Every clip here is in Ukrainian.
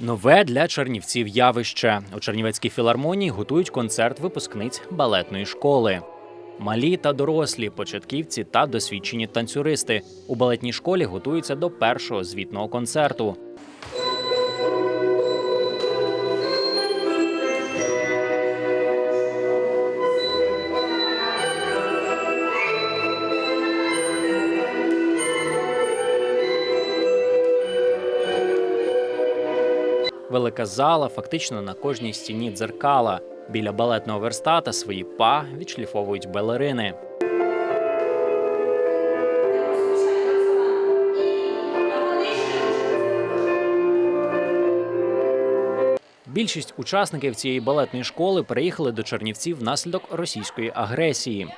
Нове для чернівців явище. У Чернівецькій філармонії готують концерт випускниць балетної школи. Малі та дорослі, початківці та досвідчені танцюристи у балетній школі готуються до першого звітного концерту. Велика зала, фактично на кожній стіні дзеркала. Біля балетного верстата свої па відшліфовують балерини. Більшість учасників цієї балетної школи переїхали до Чернівців внаслідок російської агресії.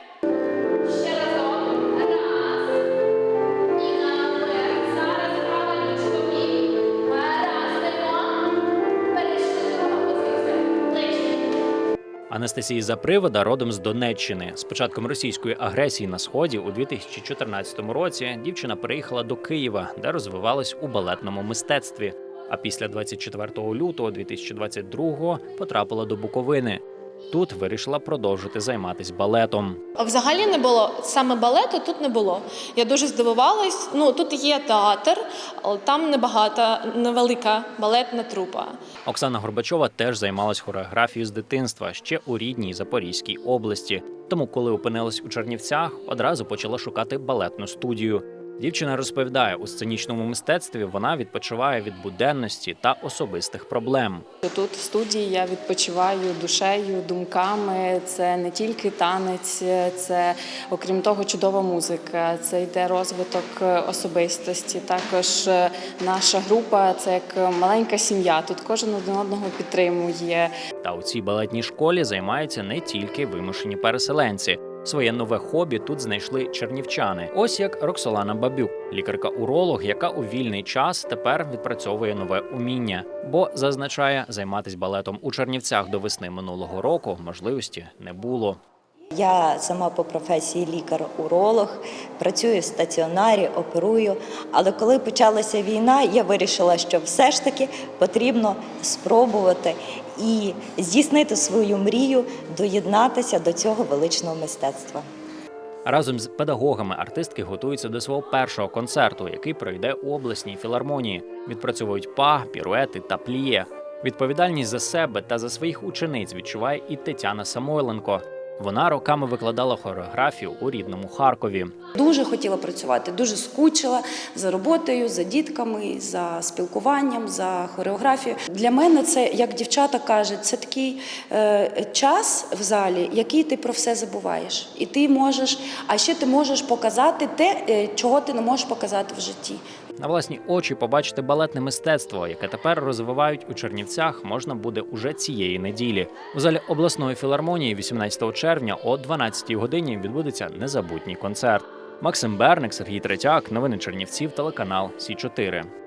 Анастасія Запривода родом з Донеччини. З початком російської агресії на сході у 2014 році дівчина переїхала до Києва, де розвивалась у балетному мистецтві. А після 24 лютого 2022 потрапила до Буковини. Тут вирішила продовжити займатися балетом. Взагалі не було саме балету тут не було. Я дуже здивувалась. Ну тут є театр, але там небагато, невелика балетна трупа. Оксана Горбачова теж займалась хореографією з дитинства ще у рідній Запорізькій області. Тому, коли опинилась у Чернівцях, одразу почала шукати балетну студію. Дівчина розповідає, у сценічному мистецтві вона відпочиває від буденності та особистих проблем. Тут в студії я відпочиваю душею, думками. Це не тільки танець, це окрім того, чудова музика. Це йде розвиток особистості. Також наша група це як маленька сім'я. Тут кожен один одного підтримує. Та у цій балетній школі займаються не тільки вимушені переселенці. Своє нове хобі тут знайшли чернівчани. Ось як Роксолана Бабюк, лікарка-уролог, яка у вільний час тепер відпрацьовує нове уміння, бо зазначає, займатися балетом у Чернівцях до весни минулого року можливості не було. Я сама по професії лікар-уролог, працюю в стаціонарі, оперую. Але коли почалася війна, я вирішила, що все ж таки потрібно спробувати і здійснити свою мрію, доєднатися до цього величного мистецтва. Разом з педагогами артистки готуються до свого першого концерту, який пройде у обласній філармонії. Відпрацьовують па, піруети та пліє. Відповідальність за себе та за своїх учениць відчуває і Тетяна Самойленко. Вона роками викладала хореографію у рідному Харкові. Дуже хотіла працювати, дуже скучила за роботою, за дітками, за спілкуванням, за хореографією. Для мене це, як дівчата кажуть, це такий е, час в залі, який ти про все забуваєш. І ти можеш, а ще ти можеш показати те, е, чого ти не можеш показати в житті. На власні очі побачити балетне мистецтво, яке тепер розвивають у Чернівцях, можна буде уже цієї неділі. У залі обласної філармонії 18 червня о 12 годині відбудеться незабутній концерт. Максим Берник, Сергій Третяк, новини Чернівців, телеканал Сі 4